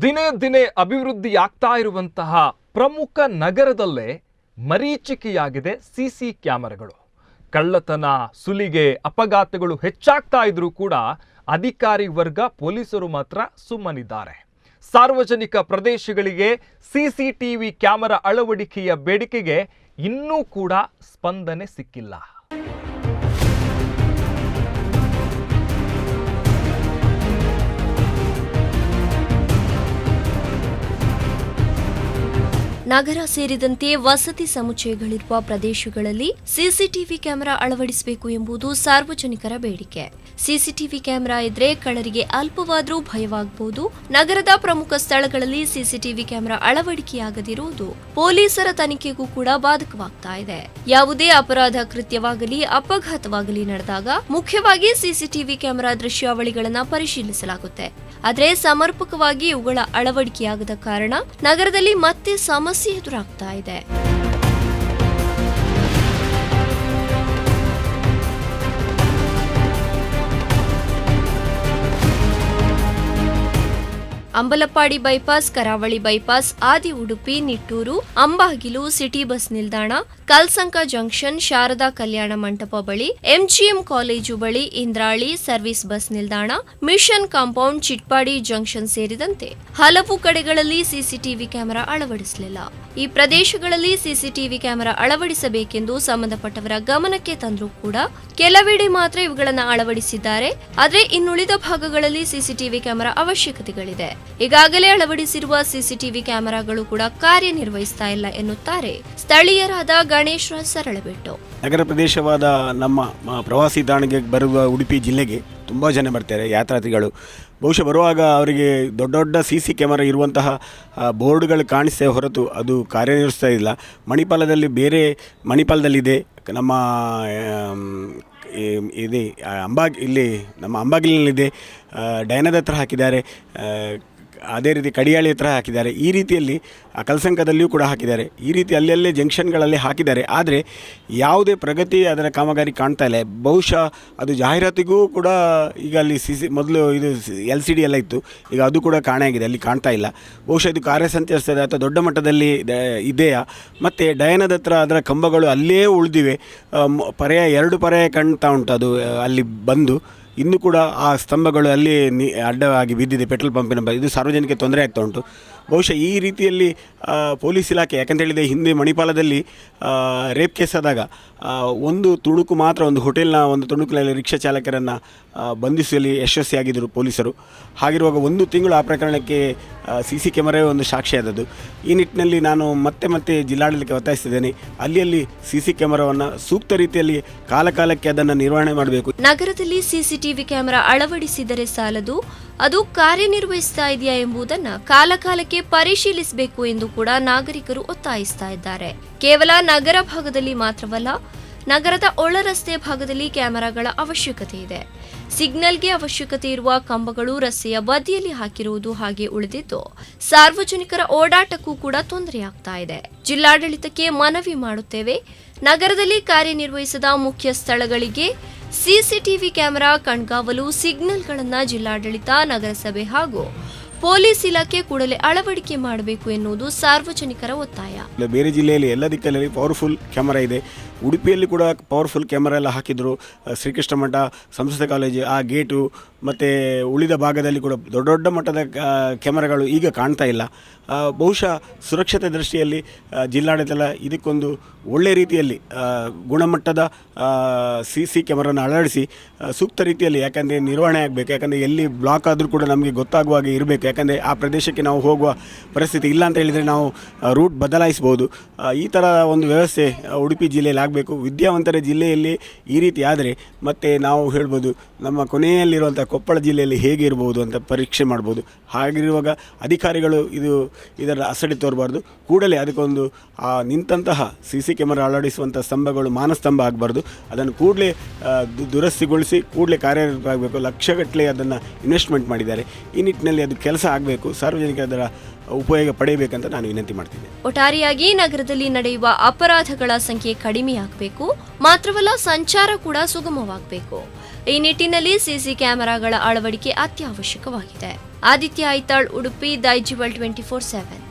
ದಿನೇ ದಿನೇ ಅಭಿವೃದ್ಧಿಯಾಗ್ತಾ ಇರುವಂತಹ ಪ್ರಮುಖ ನಗರದಲ್ಲೇ ಮರೀಚಿಕೆಯಾಗಿದೆ ಸಿ ಸಿ ಕ್ಯಾಮೆರಾಗಳು. ಕಳ್ಳತನ, ಸುಲಿಗೆ, ಅಪಘಾತಗಳು ಹೆಚ್ಚಾಗ್ತಾ ಇದ್ರೂ ಕೂಡ ಅಧಿಕಾರಿ ವರ್ಗ ಪೊಲೀಸರು ಮಾತ್ರ ಸುಮ್ಮನಿದ್ದಾರೆ. ಸಾರ್ವಜನಿಕ ಪ್ರದೇಶಗಳಿಗೆ ಸಿಸಿಟಿವಿ ಕ್ಯಾಮೆರಾ ಅಳವಡಿಕೆಯ ಬೇಡಿಕೆಗೆ ಇನ್ನೂ ಕೂಡ ಸ್ಪಂದನೆ ಸಿಕ್ಕಿಲ್ಲ. ನಗರ ಸೇರಿದಂತೆ ವಸತಿ ಸಮುಚ್ಚಯಗಳಿರುವ ಪ್ರದೇಶಗಳಲ್ಲಿ ಸಿಸಿಟಿವಿ ಕ್ಯಾಮೆರಾ ಅಳವಡಿಸಬೇಕು ಎಂಬುದು ಸಾರ್ವಜನಿಕರ ಬೇಡಿಕೆ. ಸಿಸಿಟಿವಿ ಕ್ಯಾಮೆರಾ ಇದ್ರೆ ಕಳ್ಳರಿಗೆ ಅಲ್ಪವಾದರೂ ಭಯವಾಗಬಹುದು ನಗರದ ಪ್ರಮುಖ ಸ್ಥಳಗಳಲ್ಲಿ ಸಿಸಿಟಿವಿ ಕ್ಯಾಮೆರಾ ಅಳವಡಿಕೆಯಾಗದಿರುವುದು ಪೊಲೀಸರ ತನಿಖೆಗೂ ಕೂಡ ಬಾಧಕವಾಗ್ತಾ ಇದೆ. ಯಾವುದೇ ಅಪರಾಧ ಕೃತ್ಯವಾಗಲಿ, ಅಪಘಾತವಾಗಲಿ ನಡೆದಾಗ ಮುಖ್ಯವಾಗಿ ಸಿಸಿಟಿವಿ ಕ್ಯಾಮೆರಾ ದೃಶ್ಯಾವಳಿಗಳನ್ನ ಪರಿಶೀಲಿಸಲಾಗುತ್ತೆ. ಆದರೆ ಸಮರ್ಪಕವಾಗಿ ಇವುಗಳ ಅಳವಡಿಕೆಯಾಗದ ಕಾರಣ ನಗರದಲ್ಲಿ ಮತ್ತೆ ಸಮಸ್ಯೆ ಎದುರಾಗ್ತಾ ಇದೆ Ambalpadi bypass, Karavali bypass, Adi Udupi, Nittur, Ambagilu city bus ನಿಲ್ದಾಣ, ಕಲ್ಸಂಕ ಜಂಕ್ಷನ್, ಶಾರದಾ ಕಲ್ಯಾಣ ಮಂಟಪ ಬಳಿ, ಎಂಜಿಎಂ ಕಾಲೇಜು ಬಳಿ ಇಂದ್ರಾಳಿ ಸರ್ವಿಸ್ ಬಸ್ ನಿಲ್ದಾಣ, ಮಿಷನ್ ಕಾಂಪೌಂಡ್ ಚಿಟ್ಪಾಡಿ ಜಂಕ್ಷನ್ ಸೇರಿದಂತೆ ಹಲವು ಕಡೆಗಳಲ್ಲಿ ಸಿಸಿಟಿವಿ ಕ್ಯಾಮೆರಾ ಅಳವಡಿಸಲಿಲ್ಲ. ಈ ಪ್ರದೇಶಗಳಲ್ಲಿ ಸಿಸಿಟಿವಿ ಕ್ಯಾಮೆರಾ ಅಳವಡಿಸಬೇಕೆಂದು ಸಂಬಂಧಪಟ್ಟವರ ಗಮನಕ್ಕೆ ತಂದರೂ ಕೂಡ ಕೆಲವೆಡೆ ಮಾತ್ರ ಇವುಗಳನ್ನು ಅಳವಡಿಸಿದ್ದಾರೆ. ಆದರೆ ಇನ್ನುಳಿದ ಭಾಗಗಳಲ್ಲಿ ಸಿಸಿಟಿವಿ ಕ್ಯಾಮೆರಾ ಅವಶ್ಯಕತೆಗಳಿದೆ. ಈಗಾಗಲೇ ಅಳವಡಿಸಿರುವ ಸಿಸಿಟಿವಿ ಕ್ಯಾಮೆರಾಗಳು ಕೂಡ ಕಾರ್ಯನಿರ್ವಹಿಸ್ತಾ ಇಲ್ಲ ಎನ್ನುತ್ತಾರೆ ಸ್ಥಳೀಯರಾದ ಗಣೇಶ್ ಸರಳಬೆಟ್ಟು. ನಗರ ಪ್ರದೇಶವಾದ ನಮ್ಮ ಪ್ರವಾಸಿ ತಾಣಕ್ಕೆ ಬರುವ ಉಡುಪಿ ಜಿಲ್ಲೆಗೆ ತುಂಬ ಜನ ಬರ್ತಾರೆ, ಯಾತ್ರಾರ್ಥಿಗಳು. ಬಹುಶಃ ಬರುವಾಗ ಅವರಿಗೆ ದೊಡ್ಡ ದೊಡ್ಡ ಸಿ ಸಿ ಕ್ಯಾಮರಾ ಇರುವಂತಹ ಬೋರ್ಡ್ಗಳು ಕಾಣಿಸ್ತೇ ಹೊರತು ಅದು ಕಾರ್ಯನಿರ್ವಹಿಸ್ತಾ ಇಲ್ಲ. ಮಣಿಪಾಲದಲ್ಲಿ ಬೇರೆ ಮಣಿಪಾಲದಲ್ಲಿದೆ, ನಮ್ಮ ಇದೆ ಅಂಬಾಗ್, ಇಲ್ಲಿ ನಮ್ಮ ಅಂಬಾಗಿಲಿನಲ್ಲಿದೆ ಡೈನದ ಹತ್ರ ಹಾಕಿದ್ದಾರೆ ಅದೇ ರೀತಿ ಕಡಿಯಾಳಿ ಹತ್ರ ಹಾಕಿದ್ದಾರೆ. ಈ ರೀತಿಯಲ್ಲಿ ಕಲ್ಸಂಕದಲ್ಲಿಯೂ ಕೂಡ ಹಾಕಿದ್ದಾರೆ. ಈ ರೀತಿ ಅಲ್ಲಲ್ಲೇ ಜಂಕ್ಷನ್ಗಳಲ್ಲಿ ಹಾಕಿದ್ದಾರೆ. ಆದರೆ ಯಾವುದೇ ಪ್ರಗತಿ ಅದರ ಕಾಮಗಾರಿ ಕಾಣ್ತಾ ಇಲ್ಲ. ಬಹುಶಃ ಅದು ಜಾಹೀರಾತಿಗೂ ಕೂಡ ಈಗ ಅಲ್ಲಿ ಸಿ ಸಿ ಮೊದಲು ಇದು ಎಲ್ ಸಿ ಡಿ ಎಲ್ಲ ಇತ್ತು. ಈಗ ಅದು ಕೂಡ ಕಾಣೆಯಾಗಿದೆ ಅಲ್ಲಿ ಕಾಣ್ತಾ ಇಲ್ಲ. ಬಹುಶಃ ಇದು ಕಾರ್ಯಸಂಚರಿಸ್ತದೆ ಅಥವಾ ದೊಡ್ಡ ಮಟ್ಟದಲ್ಲಿ ಇದೆಯಾ? ಮತ್ತು ಡಯನದ ಹತ್ರ ಅದರ ಕಂಬಗಳು ಅಲ್ಲೇ ಉಳಿದಿವೆ. ಪರ್ಯಾಯ ಎರಡು ಪರ್ಯಾಯ ಕಾಣ್ತಾ ಉಂಟು ಅದು ಅಲ್ಲಿ ಬಂದು. ಇನ್ನೂ ಕೂಡ ಆ ಸ್ತಂಭಗಳು ಅಲ್ಲಿ ನಿ, ಅಡ್ಡವಾಗಿ ಬಿದ್ದಿದೆ. ಪೆಟ್ರೋಲ್ ಪಂಪಿನ ಬ, ಇದು ಸಾರ್ವಜನಿಕ ತೊಂದರೆ ಆಗ್ತಾ ಉಂಟು. ಬಹುಶಃ ಈ ರೀತಿಯಲ್ಲಿ ಪೊಲೀಸ್ ಇಲಾಖೆ ಯಾಕಂತೇಳಿದರೆ ಹಿಂದೆ ಮಣಿಪಾಲದಲ್ಲಿ ರೇಪ್ ಕೇಸ್ ಆದಾಗ ಒಂದು ತುಣುಕು ಮಾತ್ರ, ಒಂದು ಹೋಟೆಲ್ನ ಒಂದು ತುಣುಕಿನಲ್ಲಿ ರಿಕ್ಷಾ ಚಾಲಕರನ್ನು ಬಂಧಿಸುವಲ್ಲಿ ಯಶಸ್ವಿಯಾಗಿದ್ದರು ಪೊಲೀಸರು. ಹಾಗಿರುವಾಗ ಒಂದು ತಿಂಗಳು ಆ ಪ್ರಕರಣಕ್ಕೆ ಸಿ ಸಿ ಕ್ಯಾಮರಾ ಒಂದು ಸಾಕ್ಷಿಯಾದದ್ದು ಈ ನಿಟ್ಟಿನಲ್ಲಿ ನಾನು ಮತ್ತೆ ಮತ್ತೆ ಜಿಲ್ಲಾಡಳಿತಕ್ಕೆ ಒತ್ತಾಯಿಸಿದ್ದೇನೆ ಅಲ್ಲಿ ಅಲ್ಲಿ ಸಿ ಸಿ ಕ್ಯಾಮರಾವನ್ನು ಸೂಕ್ತ ರೀತಿಯಲ್ಲಿ ಕಾಲಕಾಲಕ್ಕೆ ಅದನ್ನು ನಿರ್ವಹಣೆ ಮಾಡಬೇಕು. ನಗರದಲ್ಲಿ ಸಿಸಿಟಿವಿ ಕ್ಯಾಮೆರಾ ಅಳವಡಿಸಿದರೆ ಸಾಲದು? ಅದು ಕಾರ್ಯನಿರ್ವಹಿಸ್ತಾ ಇದೆಯಾ ಎಂಬುದನ್ನು ಕಾಲಕಾಲಕ್ಕೆ ಪರಿಶೀಲಿಸಬೇಕು ಎಂದು ಕೂಡ ನಾಗರಿಕರು ಒತ್ತಾಯಿಸ್ತಾ ಇದ್ದಾರೆ. ಕೇವಲ ನಗರ ಭಾಗದಲ್ಲಿ ಮಾತ್ರವಲ್ಲ ನಗರದ ಒಳ ರಸ್ತೆ ಭಾಗದಲ್ಲಿ ಕ್ಯಾಮೆರಾಗಳ ಅವಶ್ಯಕತೆ ಇದೆ. ಸಿಗ್ನಲ್ಗೆ ಅವಶ್ಯಕತೆ ಇರುವ ಕಂಬಗಳು ರಸ್ತೆಯ ಬದಿಯಲ್ಲಿ ಹಾಕಿರುವುದು ಹಾಗೆ ಉಳಿದಿದ್ದು, ಸಾರ್ವಜನಿಕರ ಓಡಾಟಕ್ಕೂ ಕೂಡ ತೊಂದರೆಯಾಗ್ತಾ ಇದೆ. ಜಿಲ್ಲಾಡಳಿತಕ್ಕೆ ಮನವಿ ಮಾಡುತ್ತೇವೆ. ನಗರದಲ್ಲಿ ಕಾರ್ಯನಿರ್ವಹಿಸದ ಮುಖ್ಯ ಸ್ಥಳಗಳಿಗೆ ಸಿಸಿಟಿವಿ ಕ್ಯಾಮೆರಾ, ಕಣ್ಗಾವಲು, ಸಿಗ್ನಲ್ಗಳನ್ನು ಜಿಲ್ಲಾಡಳಿತ, ನಗರಸಭೆ ಹಾಗೂ ಪೊಲೀಸ್ ಇಲಾಖೆ ಕೂಡಲೇ ಅಳವಡಿಕೆ ಮಾಡಬೇಕು ಎನ್ನುವುದು ಸಾರ್ವಜನಿಕರ ಒತ್ತಾಯ. ಬೇರೆ ಜಿಲ್ಲೆಯಲ್ಲಿ ಎಲ್ಲ ದಿಕ್ಕಲ್ಲಿ ಪವರ್ಫುಲ್ ಕ್ಯಾಮರಾ ಇದೆ. ಉಡುಪಿಯಲ್ಲಿ ಕೂಡ ಪವರ್ಫುಲ್ ಕ್ಯಾಮರಾ ಎಲ್ಲ ಹಾಕಿದ್ರು. ಶ್ರೀಕೃಷ್ಣ ಮಠ ಸಂಸ್ಕೃತ ಕಾಲೇಜು ಆ ಗೇಟು ಮತ್ತು ಉಳಿದ ಭಾಗದಲ್ಲಿ ಕೂಡ ದೊಡ್ಡ ದೊಡ್ಡ ಮಟ್ಟದ ಕ್ಯಾಮರಾಗಳು ಈಗ ಕಾಣ್ತಾ ಇಲ್ಲ. ಬಹುಶಃ ಸುರಕ್ಷತೆ ದೃಷ್ಟಿಯಲ್ಲಿ ಜಿಲ್ಲಾಡಳಿತ ಇದಕ್ಕೊಂದು ಒಳ್ಳೆ ರೀತಿಯಲ್ಲಿ ಗುಣಮಟ್ಟದ ಸಿ ಸಿ ಕ್ಯಾಮರಾನ ಅಳವಡಿಸಿ ಸೂಕ್ತ ರೀತಿಯಲ್ಲಿ, ಯಾಕಂದರೆ ನಿರ್ವಹಣೆ ಆಗಬೇಕು. ಯಾಕಂದರೆ ಎಲ್ಲಿ ಬ್ಲಾಕ್ ಆದರೂ ಕೂಡ ನಮಗೆ ಗೊತ್ತಾಗುವ ಹಾಗೆ ಇರಬೇಕು. ಯಾಕಂದರೆ ಆ ಪ್ರದೇಶಕ್ಕೆ ನಾವು ಹೋಗುವ ಪರಿಸ್ಥಿತಿ ಇಲ್ಲ ಅಂತ ಹೇಳಿದರೆ ನಾವು ರೂಟ್ ಬದಲಾಯಿಸ್ಬೋದು. ಈ ಥರ ಒಂದು ವ್ಯವಸ್ಥೆ ಉಡುಪಿ ಜಿಲ್ಲೆಯಲ್ಲಿ ಆಗಬೇಕು. ವಿದ್ಯಾವಂತರ ಜಿಲ್ಲೆಯಲ್ಲಿ ಈ ರೀತಿ ಆದರೆ ಮತ್ತು ನಾವು ಹೇಳ್ಬೋದು, ನಮ್ಮ ಕೊನೆಯಲ್ಲಿರುವಂಥ ಕೊಪ್ಪಳ ಜಿಲ್ಲೆಯಲ್ಲಿ ಹೇಗೆ ಇರ್ಬೋದು ಅಂತ ಪರೀಕ್ಷೆ ಮಾಡ್ಬೋದು. ಹಾಗಿರುವಾಗ ಅಧಿಕಾರಿಗಳು ಇದು, ಇದರ ಅಸಡಿ ತೋರಬಾರ್ದು. ಕೂಡಲೇ ಅದಕ್ಕೊಂದು, ಆ ನಿಂತಹ ಸಿ ಸಿ ಕ್ಯಾಮರಾ ಅಳವಡಿಸುವಂಥ ಸ್ತಂಭಗಳು, ಮಾನಸ್ತಂಭ ಆಗಬಾರ್ದು. ಅದನ್ನು ಕೂಡಲೇ ದುರಸ್ತಿಗೊಳಿಸಿ ಕೂಡಲೇ ಕಾರ್ಯರೂಪ ಆಗಬೇಕು ಲಕ್ಷಗಟ್ಟಲೆ ಅದನ್ನು ಇನ್ವೆಸ್ಟ್ಮೆಂಟ್ ಮಾಡಿದ್ದಾರೆ. ಈ ನಿಟ್ಟಿನಲ್ಲಿ ಅದು ಕೆಲಸ ಆಗಬೇಕು, ಸಾರ್ವಜನಿಕ ಅದರ ಉಪಯೋಗ ಪಡೆಯಬೇಕಂತ ನಾನು ವಿನಂತಿ ಮಾಡ್ತೀನಿ. ಒಟ್ಟಾರೆಯಾಗಿ ನಗರದಲ್ಲಿ ನಡೆಯುವ ಅಪರಾಧಗಳ ಸಂಖ್ಯೆ ಕಡಿಮೆಯಾಗಬೇಕು ಮಾತ್ರವಲ್ಲ ಸಂಚಾರ ಕೂಡ ಸುಗಮವಾಗಬೇಕು. ಈ ನಿಟ್ಟಿನಲ್ಲಿ ಸಿಸಿ ಕ್ಯಾಮೆರಾಗಳ ಅಳವಡಿಕೆ ಅತ್ಯವಶ್ಯಕವಾಗಿದೆ. Aditya Aital Udupi Daijiworld twenty four seven.